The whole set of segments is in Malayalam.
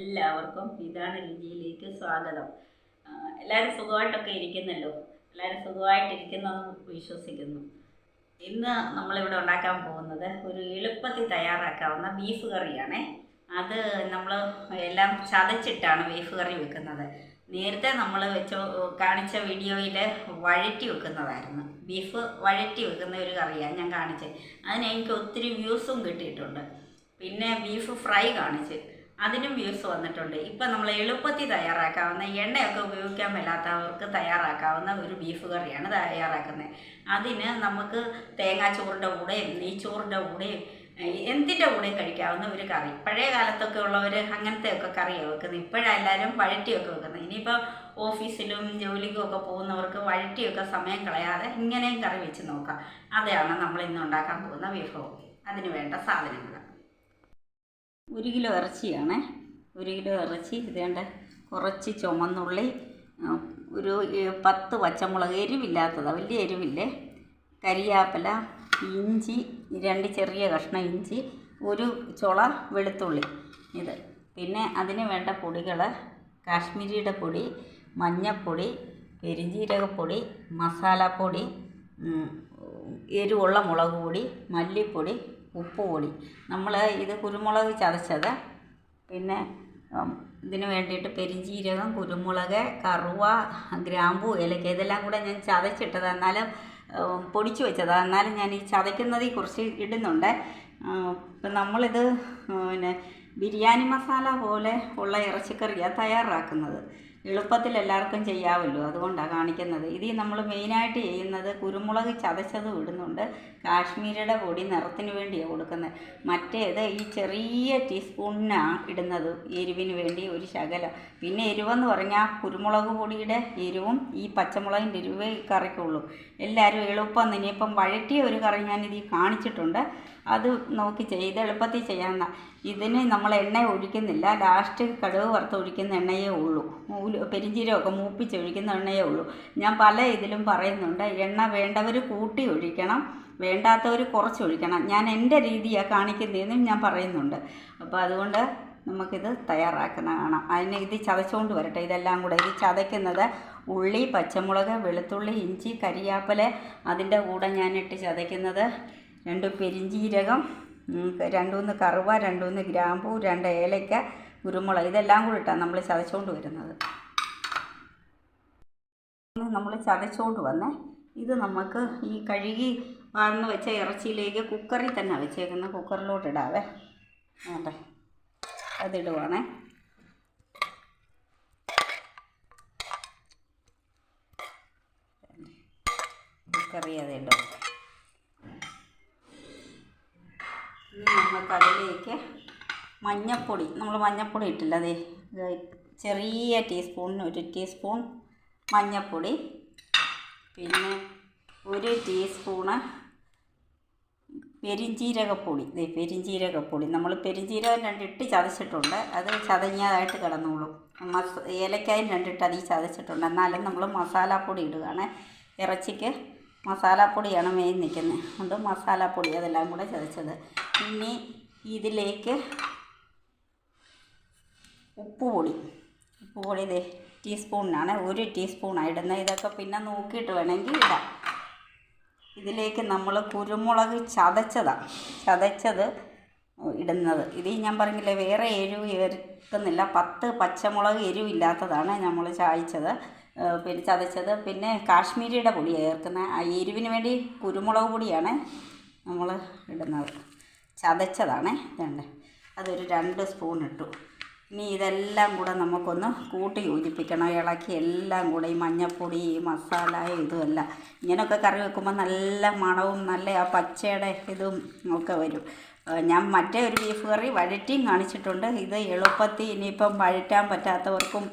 എല്ലാവർക്കും ഇതാണ് രുചിയിലേക്ക് സ്വാഗതം. എല്ലാവരും സുഖമായിട്ടൊക്കെ ഇരിക്കുന്നല്ലോ? എല്ലാവരും സുഖമായിട്ടിരിക്കുന്നെന്ന് വിശ്വസിക്കുന്നു. ഇന്ന് നമ്മളിവിടെ ഉണ്ടാക്കാൻ പോകുന്നത് ഒരു എളുപ്പത്തിൽ തയ്യാറാക്കാവുന്ന ബീഫ് കറിയാണ്. അത് നമ്മൾ എല്ലാം ചതച്ചിട്ടാണ് ബീഫ് കറി വെക്കുന്നത്. നേരത്തെ നമ്മൾ വെച്ച കാണിച്ച വീഡിയോയിൽ വഴറ്റി വെക്കുന്നതായിരുന്നു. ബീഫ് വഴറ്റി വെക്കുന്ന ഒരു കറിയാണ് ഞാൻ കാണിച്ചത്. അതിന് എനിക്ക് ഒത്തിരി വ്യൂസും കിട്ടിയിട്ടുണ്ട്. പിന്നെ ബീഫ് ഫ്രൈ കാണിച്ച് അതിനും വ്യൂസ് വന്നിട്ടുണ്ട്. ഇപ്പം നമ്മൾ എളുപ്പത്തിൽ തയ്യാറാക്കാവുന്ന എണ്ണയൊക്കെ ഉപയോഗിക്കാൻ മേലാത്തവർക്ക് തയ്യാറാക്കാവുന്ന ഒരു ബീഫ് കറിയാണ് തയ്യാറാക്കുന്നത്. അതിന് നമുക്ക് തേങ്ങാച്ചോറിന്റെ കൂടെയും നെയ്ച്ചോറിന്റെ കൂടെയും എന്തിന്റെ കൂടെ കഴിക്കാവുന്ന ഒരു കറി. പഴയ കാലത്തൊക്കെ ഉള്ളവർ അങ്ങനത്തെ ഒക്കെ കറിയാണ് വെക്കുന്നത് ഇപ്പോഴെല്ലാവരും വഴറ്റിയൊക്കെ വെക്കുന്നത്. ഇനിയിപ്പോൾ ഓഫീസിലും ജോലിക്കും ഒക്കെ പോകുന്നവർക്ക് വഴറ്റിയൊക്കെ സമയം കളയാതെ ഇങ്ങനെയും കറി വെച്ച് നോക്കാം. അതാണ് നമ്മൾ ഇന്ന് ഉണ്ടാക്കാൻ പോകുന്ന വിഭവം. അതിന് വേണ്ട സാധനങ്ങൾ. ഒരു കിലോ ഇറച്ചിയാണ്. ഒരു കിലോ ഇറച്ചി ഇതേണ്ട കുറച്ച് ചുമന്നുള്ളി ഒരു പത്ത് പച്ചമുളക് എരിവില്ലാത്തതാണ് വലിയ എരിവില്ലേ? കരിയാപ്പല ഇഞ്ചി രണ്ട് ചെറിയ കഷ്ണം ഇഞ്ചി ഒരു ചുള വെളുത്തുള്ളി ഇത്. പിന്നെ അതിന് വേണ്ട പൊടികൾ കാശ്മീരിയുടെ പൊടി മഞ്ഞൾപ്പൊടി പെരിഞ്ജീരകപ്പൊടി മസാലപ്പൊടി എരിവുള്ള മുളക് പൊടി മല്ലിപ്പൊടി ഉപ്പ് പൊടി നമ്മൾ ഇത് കുരുമുളക് ചതച്ചത്. പിന്നെ ഇതിന് വേണ്ടിയിട്ട് പെരിഞ്ജീരകം കുരുമുളക് കറുവ ഗ്രാമ്പു ഏലക്ക ഇതെല്ലാം കൂടെ ഞാൻ ചതച്ചിട്ടത്. എന്നാലും പൊടിച്ചു വെച്ചത്. എന്നാലും ഞാൻ ഈ ചതയ്ക്കുന്നതിൽ കുറച്ച് ഇടുന്നുണ്ട്. ഇപ്പം നമ്മളിത് പിന്നെ ബിരിയാണി മസാല പോലെ ഉള്ള ഇറച്ചിക്കറിയാണ് തയ്യാറാക്കുന്നത്. എളുപ്പത്തിൽ എല്ലാവർക്കും ചെയ്യാമല്ലോ അതുകൊണ്ടാണ് കാണിക്കുന്നത്. ഇത് നമ്മൾ മെയിനായിട്ട് ചെയ്യുന്നത് കുരുമുളക് ചതച്ചതും ഇടുന്നുണ്ട്. കാശ്മീരിയുടെ പൊടി നിറത്തിന് വേണ്ടിയാണ് കൊടുക്കുന്നത്. മറ്റേത് ഈ ചെറിയ ടീസ്പൂണിനാണ് ഇടുന്നത് എരിവിന് വേണ്ടി ഒരു ശകലം. പിന്നെ എരിവെന്ന് പറഞ്ഞാൽ കുരുമുളക് പൊടിയുടെ എരിവും ഈ പച്ചമുളകിന്റെ എരിവേ കറിക്കുള്ളൂ. എല്ലാവരും എളുപ്പം ഇനിയിപ്പം വഴറ്റിയ ഒരു കറി ഞാനിത് കാണിച്ചിട്ടുണ്ട്. അത് നോക്കി ചെയ്ത് എളുപ്പത്തിൽ ചെയ്യാവുന്ന ഇതിന് നമ്മൾ എണ്ണ ഒഴിക്കുന്നില്ല. ലാസ്റ്റ് കടുക് വറുത്ത് ഒഴിക്കുന്ന എണ്ണയേ ഉള്ളൂ. പെരിഞ്ജീരകമൊക്കെ മൂപ്പിച്ച് ഒഴിക്കുന്ന എണ്ണയേ ഉള്ളൂ. ഞാൻ പല ഇതിലും പറയുന്നുണ്ട് എണ്ണ വേണ്ടവർ കൂട്ടി ഒഴിക്കണം വേണ്ടാത്തവർ കുറച്ച് ഒഴിക്കണം. ഞാൻ എന്റെ രീതിയാണ് കാണിക്കുന്നതെന്നും ഞാൻ പറയുന്നുണ്ട്. അപ്പോൾ അതുകൊണ്ട് നമുക്കിത് തയ്യാറാക്കുന്ന കാണാം അതിന് ഇത് ചതച്ചുകൊണ്ട് വരട്ടെ. ഇതെല്ലാം കൂടെ. ഇത് ചതയ്ക്കുന്നത് ഉള്ളി പച്ചമുളക് വെളുത്തുള്ളി ഇഞ്ചി കരിയാപ്പല അതിന്റെ കൂടെ ഞാനിട്ട് ചതയ്ക്കുന്നത് രണ്ട് പെരിഞ്ജീരകം ഉം, രണ്ടൂന്ന് കറുവ രണ്ടൂന്ന് ഗ്രാമ്പൂ രണ്ട് ഏലയ്ക്ക കുരുമുളക് ഇതെല്ലാം കൂടി ഇട്ടാണ് നമ്മൾ ചതച്ചുകൊണ്ട് വരുന്നത്. നമ്മൾ ചതച്ചുകൊണ്ട് വന്നേ. ഇത് നമുക്ക് ഈ കഴുകി വാർന്ന് വെച്ച ഇറച്ചിയിലേക്ക് കുക്കറിൽ തന്നെ വെച്ചേക്കുന്ന കുക്കറിലോട്ട് ഇടാവേ. വേണ്ടേ അതിടുവാണേ. കുക്കറി അതിടും ഇനി നമുക്ക് അതിലേക്ക് മഞ്ഞൾപ്പൊടി നമ്മൾ മഞ്ഞപ്പൊടി ഇട്ടില്ല അതെ ചെറിയ ടീസ്പൂണിന് ഒരു ടീസ്പൂൺ മഞ്ഞപ്പൊടി. പിന്നെ ഒരു ടീസ്പൂണ് പെരിഞ്ചീരകപ്പൊടി. ഇതേ പെരിഞ്ചീരകപ്പൊടി. നമ്മൾ പെരിഞ്ചീരകം രണ്ടിട്ട് ചതച്ചിട്ടുണ്ട്. അത് ചതഞ്ഞതായിട്ട് കിടന്നോളും. മസ ഏലക്കായും രണ്ടിട്ട് അതിൽ ചതച്ചിട്ടുണ്ട്. എന്നാലും നമ്മൾ മസാലപ്പൊടി ഇടുകയാണ്. ഇറച്ചിക്ക് മസാലപ്പൊടിയാണ് മെയിൻ നിൽക്കുന്നത് അതുകൊണ്ട് മസാലപ്പൊടി അതെല്ലാം കൂടെ ചതച്ചത്. ഇനി ഇതിലേക്ക് ഉപ്പുപൊടി ഉപ്പുപൊടി ഇതേ ടീസ്പൂണിനാണ്. ഒരു ടീസ്പൂണാണ് ഇടുന്നത് ഇതൊക്കെ പിന്നെ നോക്കിയിട്ട് വേണമെങ്കിൽ ഇടാം. ഇതിലേക്ക് നമ്മൾ കുരുമുളക് ചതച്ചതാണ് ചതച്ചത് ഇടുന്നത്. ഇത് ഞാൻ പറഞ്ഞില്ലേ വേറെ എരിവ് ചേർക്കുന്നില്ല പത്ത് പച്ചമുളക് എരിവില്ലാത്തതാണ് നമ്മൾ ചായച്ചത്. പിന്നെ ചതച്ചത്. പിന്നെ കാശ്മീരിയുടെ പൊടിയാണ് ആ എരിവിന് വേണ്ടി കുരുമുളക് പൊടിയാണ് നമ്മൾ ഇടുന്നത്. ചതച്ചതാണ്. ഇതുണ്ട്. അതൊരു രണ്ട് സ്പൂൺ ഇട്ടു. ഇനി ഇതെല്ലാം കൂടെ നമുക്കൊന്ന് കൂട്ടി യോജിപ്പിക്കണം. ഇളക്കി എല്ലാം കൂടെ ഈ മഞ്ഞൾപ്പൊടി ഈ മസാല ഇതുമെല്ലാം. ഇങ്ങനെയൊക്കെ കറി വെക്കുമ്പോൾ നല്ല മണവും നല്ല ആ പച്ചയുടെ ഇതും ഒക്കെ വരും. ഞാൻ മറ്റേ ഒരു ബീഫ് കറി വഴറ്റിയും കാണിച്ചിട്ടുണ്ട്. ഇത് എളുപ്പത്തിൽ ഇനിയിപ്പം വഴറ്റാൻ പറ്റാത്തവർക്കും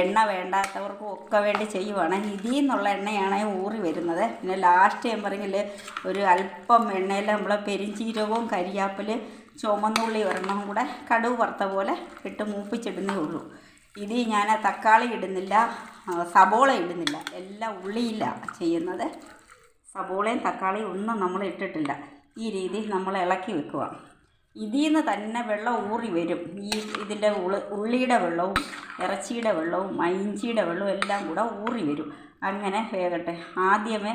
എണ്ണ വേണ്ടാത്തവർക്കും ഒക്കെ വേണ്ടി ചെയ്യുവാണ്. ഇതിൽ നിന്നുള്ള എണ്ണയാണ് ഊറി വരുന്നത്. പിന്നെ ലാസ്റ്റ് ഞാൻ പറഞ്ഞിൽ ഒരു അല്പം എണ്ണയിൽ നമ്മൾ പെരിഞ്ചീരകവും കരിയാപ്പിൽ ചുമന്നുള്ളി ഒരെണ്ണം കൂടെ കടുവ് വറുത്ത പോലെ ഇട്ട് മൂപ്പിച്ചിടുന്നേ ഉള്ളൂ. ഇതിൽ ഞാൻ തക്കാളി ഇടുന്നില്ല സബോള ഇടുന്നില്ല. എല്ലാം ഉള്ളിയില്ല ചെയ്യുന്നത്. സബോളയും തക്കാളിയും ഒന്നും നമ്മൾ ഇട്ടിട്ടില്ല. ഈ രീതിയിൽ നമ്മൾ ഇളക്കി വെക്കുക. ഇതിൽ നിന്ന് തന്നെ വെള്ളം ഊറി വരും. ഈ ഇതിന്റെ ഉളി ഉള്ളിയുടെ വെള്ളവും ഇറച്ചിയുടെ വെള്ളവും മൈഞ്ചിയുടെ വെള്ളവും എല്ലാം കൂടെ ഊറി വരും. അങ്ങനെ വേകട്ടെ. ആദ്യമേ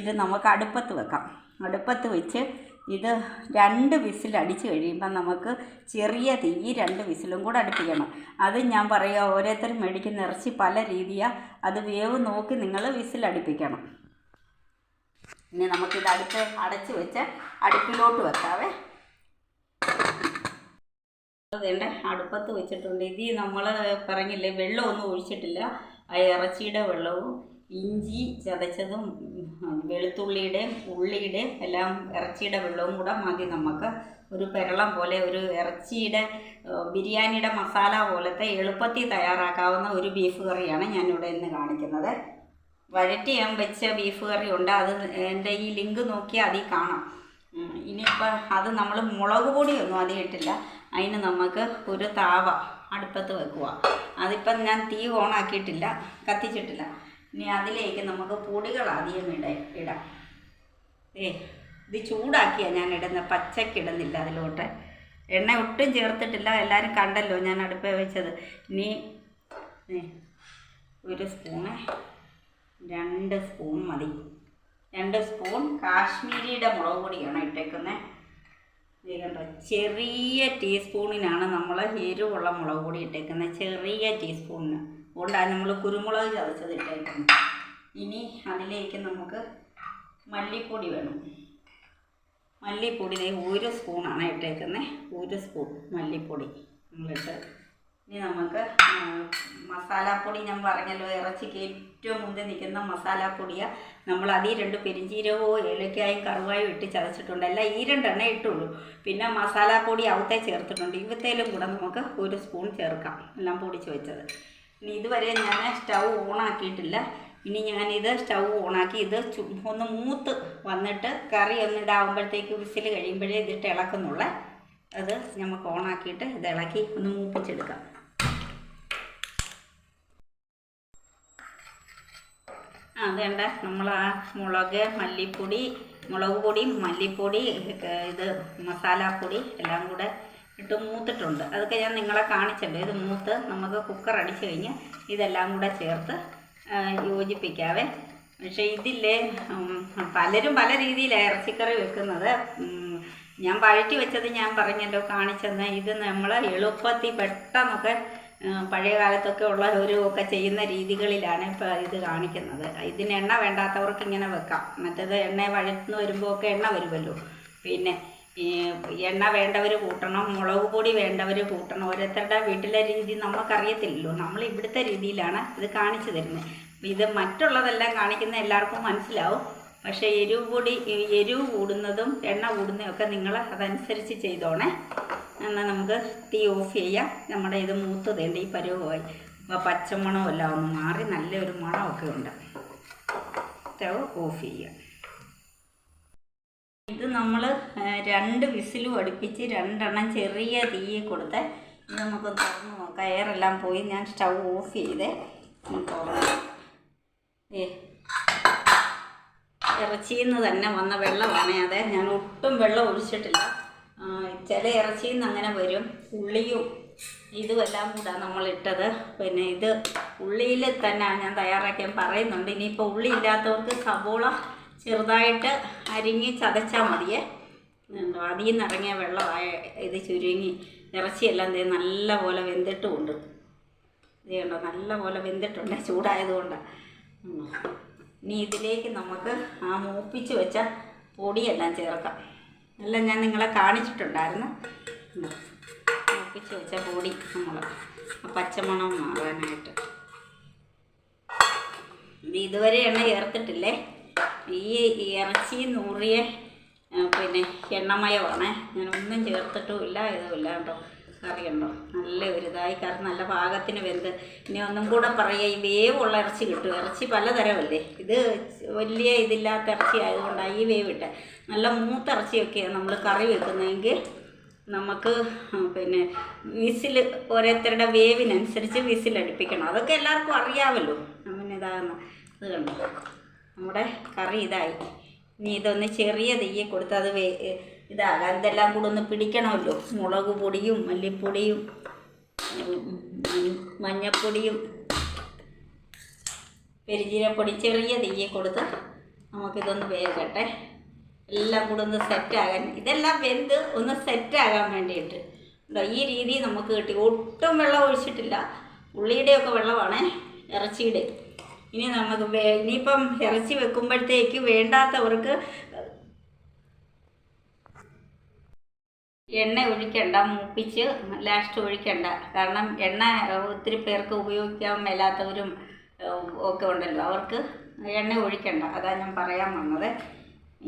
ഇത് നമുക്ക് അടുപ്പത്ത് വെക്കാം. അടുപ്പത്ത് വെച്ച് ഇത് രണ്ട് വിസിൽ അടിച്ച് കഴിയുമ്പോൾ നമുക്ക് ചെറിയ തീ രണ്ട് വിസിലും കൂടെ അടുപ്പിക്കണം. അത് ഞാൻ പറയുക ഓരോരുത്തരും മേടിക്കുന്ന ഇറച്ചി പല രീതിയാണ് അത് വേവ് നോക്കി നിങ്ങൾ വിസിൽ അടുപ്പിക്കണം. ഇനി നമുക്കിത് അടുത്ത് അടച്ച് വെച്ച് അടുപ്പിലോട്ട് വെക്കാവേ. അതേണ്ട അടുപ്പത്ത് വെച്ചിട്ടുണ്ട്. ഇത് നമ്മൾ പറഞ്ഞില്ലേ വെള്ളമൊന്നും ഒഴിച്ചിട്ടില്ല. ആ ഇറച്ചിയുടെ വെള്ളവും ഇഞ്ചി ചതച്ചതും വെളുത്തുള്ളിയുടെയും ഉള്ളിയുടെയും എല്ലാം ഇറച്ചിയുടെ വെള്ളവും കൂടെ മതി നമുക്ക്. ഒരു പെരളം പോലെ ഒരു ഇറച്ചിയുടെ ബിരിയാണിയുടെ മസാല പോലത്തെ എളുപ്പത്തിൽ തയ്യാറാക്കാവുന്ന ഒരു ബീഫ് കറിയാണ് ഞാനിവിടെ ഇന്ന് കാണിക്കുന്നത്. വഴറ്റി ഞാൻ വെച്ച ബീഫ് കറി ഉണ്ട്. അത് എന്റെ ഈ ലിങ്ക് നോക്കിയാൽ അതിൽ കാണാം. ഇനിയിപ്പോൾ അത് നമ്മൾ മുളക് പൊടിയൊന്നും അതിൽ ഇട്ടില്ല അതിന് നമുക്ക് ഒരു താവ അടുപ്പത്ത് വെക്കുക. അതിപ്പം ഞാൻ തീ ഓണാക്കിയിട്ടില്ല കത്തിച്ചിട്ടില്ല. ഇനി അതിലേക്ക് നമുക്ക് പൊടികൾ ആദ്യം ഇട ഇടാം. ഏ ഇത് ചൂടാക്കിയാണ് ഞാൻ ഇടുന്ന പച്ചക്കിടുന്നില്ല അതിലോട്ട്. എണ്ണ ഒട്ടും ചേർത്തിട്ടില്ല എല്ലാവരും കണ്ടല്ലോ ഞാൻ അടുപ്പേ വെച്ചത്. ഇനി ഒരു സ്പൂണ് രണ്ട് സ്പൂൺ മതി. രണ്ട് സ്പൂൺ കാശ്മീരിയുടെ മുളക് പൊടിയാണ് ഇട്ടേക്കുന്നത് കണ്ടോ? ചെറിയ ടീസ്പൂണിനാണ് നമ്മൾ എരിവുള്ള മുളക് പൊടി ഇട്ടേക്കുന്നത് ചെറിയ ടീസ്പൂണിന്. അതുകൊണ്ടാണ് നമ്മൾ കുരുമുളക് ചതച്ചത് ഇട്ടേക്കുന്നത് ഇനി അതിലേക്ക് നമുക്ക് മല്ലിപ്പൊടി വേണം. മല്ലിപ്പൊടി ഒരു സ്പൂണാണ് ഇട്ടേക്കുന്നത് ഒരു സ്പൂൺ മല്ലിപ്പൊടി നമ്മളിട്ട് ഇനി നമുക്ക് മസാലപ്പൊടി ഞാൻ പറഞ്ഞല്ലോ ഇറച്ചിക്ക് ഏറ്റവും മുന്നിൽ നിൽക്കുന്ന മസാലാപ്പൊടിയാണ് നമ്മൾ അതിൽ രണ്ട് പെരിഞ്ചീരകവും ഏലക്കായും കറുവായും ഇട്ട് ചതച്ചിട്ടുണ്ട്. അല്ല ഈ രണ്ടെണ്ണേ ഇട്ടുള്ളൂ. പിന്നെ മസാലപ്പൊടി അവത്തെ ചേർത്തിട്ടുണ്ട്. ഇവത്തേലും കൂടെ നമുക്ക് ഒരു സ്പൂൺ ചേർക്കാം. എല്ലാം പൊടിച്ച് വെച്ചത്. ഇനി ഇതുവരെ ഞാൻ സ്റ്റൗ ഓണാക്കിയിട്ടില്ല. ഇനി ഞാനിത് സ്റ്റൗ ഓണാക്കി ഇത് ഒന്ന് മൂത്ത് വന്നിട്ട് കറി ഒന്ന് ഇതാവുമ്പോഴത്തേക്ക് വിസിൽ കഴിയുമ്പോഴേ ഇതിട്ട് ഇളക്കുന്നുള്ളേ. അത് നമുക്ക് ഓണാക്കിയിട്ട് ഇത് ഇളക്കി ഒന്ന് മൂപ്പിച്ചെടുക്കാം ആ വേണ്ട നമ്മൾ ആ മുളക് മല്ലിപ്പൊടി മുളക് പൊടി മല്ലിപ്പൊടി ഇത് മസാലപ്പൊടി എല്ലാം കൂടെ ഇട്ട് മൂത്തിട്ടുണ്ട്. അതൊക്കെ ഞാൻ നിങ്ങളെ കാണിച്ചല്ലോ. ഇത് മൂത്ത് നമുക്ക് കുക്കർ അടിച്ചു കഴിഞ്ഞ് ഇതെല്ലാം കൂടെ ചേർത്ത് യോജിപ്പിക്കാവേ. പക്ഷേ ഇതില്ലേ പലരും പല രീതിയിലാണ് ഇറച്ചിക്കറി വെക്കുന്നത്. ഞാൻ വഴറ്റി വെച്ചത് ഞാൻ പറഞ്ഞല്ലോ കാണിച്ചെന്ന്. ഇത് നമ്മൾ എളുപ്പത്തിൽ പെട്ടെന്നൊക്കെ പഴയ കാലത്തൊക്കെ ഉള്ളവരും ഒക്കെ ചെയ്യുന്ന രീതികളിലാണ് ഇപ്പോൾ ഇത് കാണിക്കുന്നത്. ഇതിന് എണ്ണ വേണ്ടാത്തവർക്ക് ഇങ്ങനെ വെക്കാം. മറ്റേത് എണ്ണ വഴറ്റുന്ന വരുമ്പോൾ ഒക്കെ എണ്ണ വരുമല്ലോ. പിന്നെ ഈ എണ്ണ വേണ്ടവർ കൂട്ടണം മുളക് പൊടി വേണ്ടവർ കൂട്ടണം. ഓരോരുത്തരുടെ വീട്ടിലെ രീതി നമുക്കറിയത്തില്ലല്ലോ. നമ്മൾ ഇവിടുത്തെ രീതിയിലാണ് ഇത് കാണിച്ചു തരുന്നത്. ഇത് മറ്റുള്ളതെല്ലാം കാണിക്കുന്ന എല്ലാവർക്കും മനസ്സിലാവും. പക്ഷേ എരിവ് പൊടി എരിവ് കൂടുന്നതും എണ്ണ കൂടുന്നതും ഒക്കെ നിങ്ങൾ അതനുസരിച്ച് ചെയ്തോണേ. എന്നാൽ നമുക്ക് തീ ഓഫ് ചെയ്യാം. നമ്മുടെ ഇത് മൂത്തതേണ്ട ഈ പരുവമായി. അപ്പോൾ പച്ചമണമെല്ലാം ഒന്ന് മാറി നല്ലൊരു മണമൊക്കെ ഉണ്ട്. സ്റ്റവ് ഓഫ് ചെയ്യാം ഇത് നമ്മൾ രണ്ട് വിസിലും അടുപ്പിച്ച് രണ്ടെണ്ണം ചെറിയ തീയെ കൊടുത്ത് നമുക്ക് തുറന്ന് നോക്കാം. എയറെല്ലാം പോയി. ഞാൻ സ്റ്റൗ ഓഫ് ചെയ്തേ. തുറന്ന് ഏ ഇറച്ചിയിൽ നിന്ന് തന്നെ വന്ന വെള്ളമാണ്. അതെ ഞാൻ ഒട്ടും വെള്ളം ഒഴിച്ചിട്ടില്ല. ചില ഇറച്ചിയിൽ നിന്ന് അങ്ങനെ വരും. ഉള്ളിയും ഇതുമെല്ലാം കൂടെ നമ്മൾ ഇട്ടത്. പിന്നെ ഇത് ഉള്ളിയിൽ തന്നെ ഞാൻ തയ്യാറാക്കാൻ പറയുന്നുണ്ട്. ഇനിയിപ്പോൾ ഉള്ളി ഇല്ലാത്തവർക്ക് സബോള ചെറുതായിട്ട് അരിഞ്ഞ് ചതച്ചാൽ മതിയേ. അതിൽ നിന്ന് ഇറങ്ങിയ വെള്ളമായ ഇത് ചുരുങ്ങി ഇറച്ചിയെല്ലാം ദേ നല്ല പോലെ വെന്തിട്ടുമുണ്ട്. ഇത് കണ്ടോ നല്ല പോലെ വെന്തിട്ടുണ്ട് ചൂടായതുകൊണ്ടാണ് ഇനി ഇതിലേക്ക് നമുക്ക് ആ മൂപ്പിച്ച് വെച്ച പൊടിയെല്ലാം ചേർക്കാം. എല്ലാം ഞാൻ നിങ്ങളെ കാണിച്ചിട്ടുണ്ടായിരുന്നു. മൂപ്പിച്ച് വെച്ച പൊടി നമ്മൾ പച്ചമണം മാറാനായിട്ട്. ഇത് ഇതുവരെ എണ്ണ ചേർത്തിട്ടില്ലേ? ഈ ഇറച്ചി നൂറിയ പിന്നെ എണ്ണമയമാണ്. ഞാൻ ഒന്നും ചേർത്തിട്ടുമില്ല ഇതുമില്ല കേട്ടോ. കറി നല്ല ഒരു ഇതായി കറി നല്ല പാകത്തിന് വെന്ത്. ഇനി ഒന്നും കൂടെ പറയുക ഈ വേവുള്ള ഇറച്ചി കിട്ടും. ഇറച്ചി പലതരമല്ലേ? ഇത് വലിയ ഇതില്ലാത്ത ഇറച്ചി ആയതുകൊണ്ടാണ് ഈ വേവ് ഇട്ട നല്ല മൂത്ത ഇറച്ചിയൊക്കെയാണ് നമ്മൾ കറി വെക്കുന്നതെങ്കിൽ നമുക്ക് പിന്നെ വിസിൽ ഓരോരുത്തരുടെ വേവിനനുസരിച്ച് വിസിൽ അടുപ്പിക്കണം. അതൊക്കെ എല്ലാവർക്കും അറിയാമല്ലോ. അങ്ങനെ ഇതാകുന്ന ഇത് കണ്ടോ? നമ്മുടെ കറി ഇതായി. ഇനി ഇതൊന്ന് ചെറിയ തീയെ കൊടുത്ത് അത് വേ ഇതാകാം ഇതെല്ലാം കൂടെ ഒന്ന് പിടിക്കണമല്ലോ. മുളക് പൊടിയും മല്ലിപ്പൊടിയും മഞ്ഞപ്പൊടിയും പെരുജീരപ്പൊടി ചെറിയ തീയെ കൊടുത്ത് നമുക്കിതൊന്ന് വേകട്ടെ എല്ലാം കൂടെ ഒന്ന് സെറ്റാകാൻ ഇതെല്ലാം വെന്ത് ഒന്ന് സെറ്റാകാൻ വേണ്ടിയിട്ട്. കേട്ടോ ഈ രീതി നമുക്ക് കിട്ടി. ഒട്ടും വെള്ളം ഒഴിച്ചിട്ടില്ല. ഉള്ളിയുടെയൊക്കെ വെള്ളമാണ് ഇറച്ചിയുടെ ഇനി നമുക്ക് ഇനിയിപ്പം ഇറച്ചി വെക്കുമ്പോഴത്തേക്ക് വേണ്ടാത്തവർക്ക് എണ്ണ ഒഴിക്കണ്ട മൂപ്പിച്ച് ലാസ്റ്റ് ഒഴിക്കണ്ട. കാരണം എണ്ണ ഒത്തിരി പേർക്ക് ഉപയോഗിക്കാൻ മേലാത്തവരും ഒക്കെ ഉണ്ടല്ലോ. അവർക്ക് എണ്ണ ഒഴിക്കണ്ട. അതാണ് ഞാൻ പറയാൻ വന്നത്.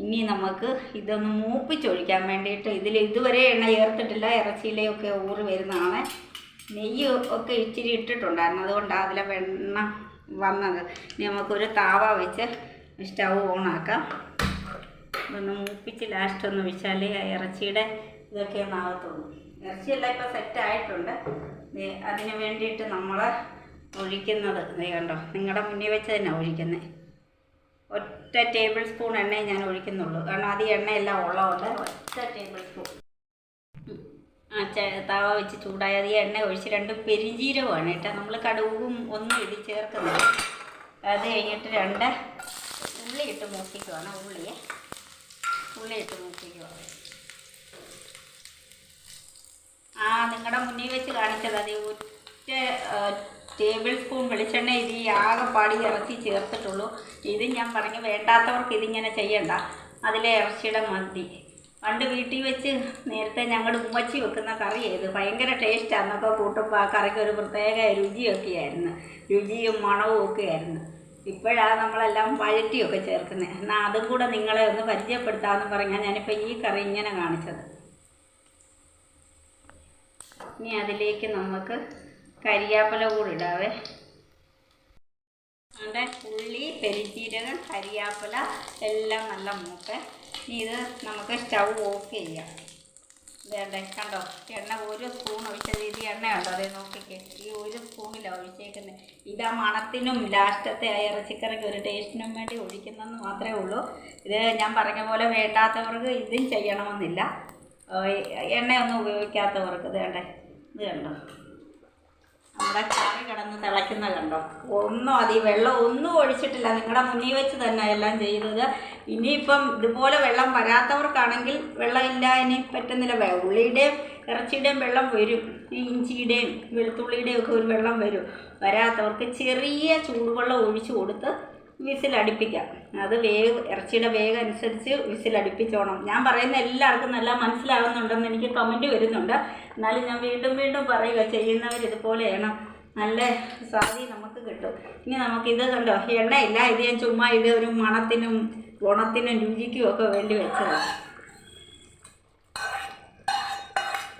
ഇനി നമുക്ക് ഇതൊന്ന് മൂപ്പിച്ചൊഴിക്കാൻ വേണ്ടിയിട്ട് ഇതിൽ ഇതുവരെ എണ്ണ ചേർത്തിട്ടില്ല ഇറച്ചിയിലെയൊക്കെ ഊറി വരുന്നതാണ്. നെയ്യ് ഒക്കെ ഇച്ചിരി ഇട്ടിട്ടുണ്ടായിരുന്നു. അതുകൊണ്ടാണ് അതിലെ വെണ്ണ വന്നത്. ഇനി നമുക്കൊരു താവ വെച്ച് സ്റ്റൗ ഓണാക്കാം. ഒന്ന് മൂപ്പിച്ച് ലാസ്റ്റ് ഒന്ന് വെച്ചാൽ ഇറച്ചിയുടെ ഇതൊക്കെ ഒന്ന് ആകത്തുള്ളൂ. ഇറച്ചിയെല്ലാം ഇപ്പോൾ സെറ്റ് ആയിട്ടുണ്ട്. ദേ അതിന് വേണ്ടിയിട്ട് നമ്മൾ ഒഴിക്കുന്നത് ദേ കണ്ടോ? നിങ്ങളുടെ മുന്നിൽ വെച്ച് തന്നെ ഒഴിക്കുന്നത് ഒറ്റ ടേബിൾ സ്പൂൺ എണ്ണയെ ഞാൻ ഒഴിക്കുന്നുള്ളൂ. കാരണം അത് എണ്ണയെല്ലാം ഉള്ളതുകൊണ്ട് ഒറ്റ ടേബിൾ സ്പൂൺ. ആ തവ വെച്ച് ചൂടായത് ഈ എണ്ണ ഒഴിച്ച് രണ്ട് പെരിഞ്ചീരവുമാണ് കേട്ടോ നമ്മൾ കടുകും ഒന്നും ഇടി ചേർക്കുന്നത് അത് കഴിഞ്ഞിട്ട് രണ്ട് ഉള്ളി ഇട്ട് മൂപ്പിക്കുവാണ്. ഉള്ളിയെ ഉള്ളി ഇട്ട് മൂപ്പിക്കുവാണ് ആ നിങ്ങളുടെ മുന്നിൽ വെച്ച് കാണിച്ചത്. അത് ഒറ്റ ടേബിൾ സ്പൂൺ വെളിച്ചെണ്ണ ഇത് ഈ ആകെപ്പാടി ഇറച്ചി ചേർത്തിട്ടുള്ളൂ. ഇത് ഞാൻ പറഞ്ഞു വേണ്ടാത്തവർക്ക് ഇതിങ്ങനെ ചെയ്യണ്ട. അതിലെ ഇറച്ചിയുടെ മന്തി. പണ്ട് വീട്ടിൽ വെച്ച് നേരത്തെ ഞങ്ങൾ ഉമ്മച്ചി വെക്കുന്ന കറി ചെയ്ത് ഭയങ്കര ടേസ്റ്റാന്നൊക്കെ കൂട്ടുമ്പോൾ ആ കറിക്ക് ഒരു പ്രത്യേക രുചിയൊക്കെ ആയിരുന്നു രുചിയും മണവും ഒക്കെ ആയിരുന്നു. ഇപ്പോഴാണ് നമ്മളെല്ലാം വഴറ്റിയൊക്കെ ചേർക്കുന്നത് എന്നാൽ അതും കൂടെ നിങ്ങളെ ഒന്ന് പരിചയപ്പെടുത്താമെന്ന് പറഞ്ഞാൽ ഞാനിപ്പോൾ ഈ കറി ഇങ്ങനെ കാണിച്ചത്. ഇനി അതിലേക്ക് നമുക്ക് കരിയാപ്പല കൂടി ഇടാവേ. നമ്മുടെ ഉള്ളി പെരിജീരകം കരിയാപ്പല എല്ലാം നല്ല മൂത്ത് ഇനി ഇത് നമുക്ക് സ്റ്റൗ ഓഫ് ചെയ്യാം. വേണ്ടേ കണ്ടോ എണ്ണ ഒരു സ്പൂൺ ഒഴിച്ച രീതി എണ്ണ കണ്ടോ? അതേ നോക്കിക്കേ. ഈ ഒരു സ്പൂണിലാണ് ഒഴിച്ചേക്കുന്നത് ഇത് ആ മണത്തിനും ലാസ്റ്റത്തെ ആ ഇറച്ചിക്കറിക്ക് ഒരു ടേസ്റ്റിനും വേണ്ടി ഒഴിക്കുന്നതെന്ന് മാത്രമേ ഉള്ളൂ. ഇത് ഞാൻ പറഞ്ഞ പോലെ വേണ്ടാത്തവർക്ക് ഇതും ചെയ്യണമെന്നില്ല. എണ്ണയൊന്നും ഉപയോഗിക്കാത്തവർക്ക് വേണ്ടേ ഇത് കണ്ടോ നമ്മുടെ കറി കിടന്ന് തിളയ്ക്കുന്ന കണ്ടോ? ഒന്നും അതി വെള്ളം ഒന്നും ഒഴിച്ചിട്ടില്ല. നിങ്ങളുടെ മുന്നിൽ വെച്ച് തന്നെ എല്ലാം ചെയ്തത്. ഇനിയിപ്പം ഇതുപോലെ വെള്ളം വരാത്തവർക്കാണെങ്കിൽ വെള്ളം ഇല്ല ഇനി പറ്റുന്നില്ല. ഉള്ളിയുടെയും ഇറച്ചിയുടെയും വെള്ളം വരും. ഈ ഇഞ്ചിയുടെയും വെളുത്തുള്ളിയുടെയും ഒക്കെ ഒരു വെള്ളം വരും. വരാത്തവർക്ക് ചെറിയ ചൂടുവെള്ളം ഒഴിച്ചു കൊടുത്ത് വിസിലടിപ്പിക്കാം. അത് വേവ് ഇറച്ചിയുടെ വേഗം അനുസരിച്ച് വിസിലടിപ്പിച്ചോണം. ഞാൻ പറയുന്ന എല്ലാവർക്കും നല്ല മനസ്സിലാവുന്നുണ്ടെന്ന് എനിക്ക് കമന്റ് വരുന്നുണ്ട്. എന്നാലും ഞാൻ വീണ്ടും വീണ്ടും പറയുക ചെയ്യുന്നവർ ഇതുപോലെയാണ്. നല്ല സ്വാതി നമുക്ക് കിട്ടും. ഇനി നമുക്കിത് കണ്ടോ? എണ്ണയില്ല ഇത് ഞാൻ ചുമ്മാ ഇത് ഒരു മണത്തിനും ഗുണത്തിനും രുചിക്കും ഒക്കെ വേണ്ടി വെച്ചതാണ്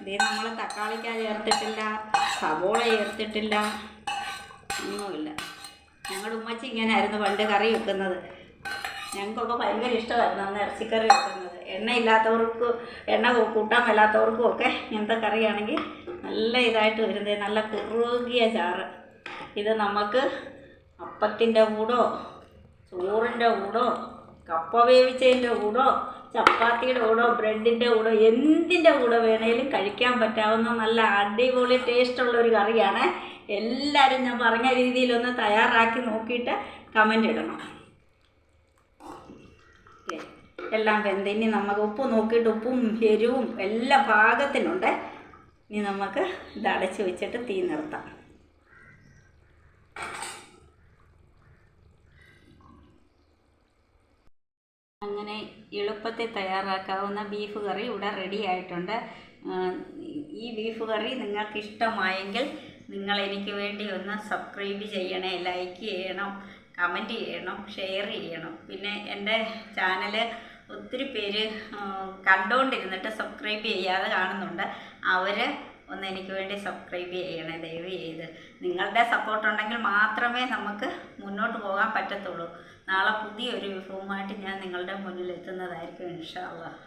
ഇത് നമ്മൾ തക്കാളിക്ക ചേർത്തിട്ടില്ല സവോള ചേർത്തിട്ടില്ല ഒന്നുമില്ല. ഞങ്ങളുടെ ഉമ്മച്ചി ഇങ്ങനെയായിരുന്നു പണ്ട് കറി വെക്കുന്നത്. ഞങ്ങൾക്കൊക്കെ ഭയങ്കര ഇഷ്ടമായിരുന്നു അന്ന് ഇറച്ചിക്കറി വെക്കുന്നത്. എണ്ണയില്ലാത്തവർക്ക് എണ്ണ കൂട്ടാൻ മേലാത്തവർക്കും ഒക്കെ ഇങ്ങനത്തെ കറിയാണെങ്കിൽ നല്ല ഇതായിട്ട് വരുന്നത് നല്ല കുറുകിയ ചാറ്. ഇത് നമുക്ക് അപ്പത്തിന്റെ കൂടോ ചോറിന്റെ കൂടോ കപ്പ വേവിച്ചതിന്റെ കൂടോ ചപ്പാത്തിയുടെ കൂടോ ബ്രെഡിന്റെ കൂടോ എന്തിന്റെ കൂടെ വേണേലും കഴിക്കാൻ പറ്റാവുന്ന നല്ല അടിപൊളി ടേസ്റ്റുള്ള ഒരു കറിയാണ് എല്ലാവരും ഞാൻ പറഞ്ഞ രീതിയിലൊന്ന് തയ്യാറാക്കി നോക്കിയിട്ട് കമന്റ് ഇടണം. എല്ലാം വെന്ത്. ഇനി നമുക്ക് ഉപ്പ് നോക്കിയിട്ട് ഉപ്പും എരിവും എല്ലാ പാകത്തിനുണ്ട്. ഇനി നമുക്ക് ഇത് അടച്ചു വെച്ചിട്ട് തീ നിർത്താം. അങ്ങനെ എളുപ്പത്തിൽ തയ്യാറാക്കാവുന്ന ബീഫ് കറി ഇവിടെ റെഡി ആയിട്ടുണ്ട്. ഈ ബീഫ് കറി നിങ്ങൾക്ക് ഇഷ്ടമായെങ്കിൽ നിങ്ങൾ എനിക്ക് വേണ്ടി ഒന്ന് സബ്സ്ക്രൈബ് ചെയ്യണേ ലൈക്ക് ചെയ്യണം കമന്റ് ചെയ്യണം ഷെയർ ചെയ്യണം. പിന്നെ എന്റെ ചാനൽ ഒത്തിരി പേര് കണ്ടുകൊണ്ടിരുന്നിട്ട് സബ്സ്ക്രൈബ് ചെയ്യാതെ കാണുന്നുണ്ട്. അവർ ഒന്ന് എനിക്ക് വേണ്ടി സബ്സ്ക്രൈബ് ചെയ്യണേ ദയവ് ചെയ്ത്. നിങ്ങളുടെ സപ്പോർട്ട് ഉണ്ടെങ്കിൽ മാത്രമേ നമുക്ക് മുന്നോട്ട് പോകാൻ പറ്റത്തുള്ളൂ. നാളെ പുതിയൊരു വിഭവമായിട്ട് ഞാൻ നിങ്ങളുടെ മുന്നിൽ എത്തുന്നതായിരിക്കും ഇൻഷാ അള്ളാഹ്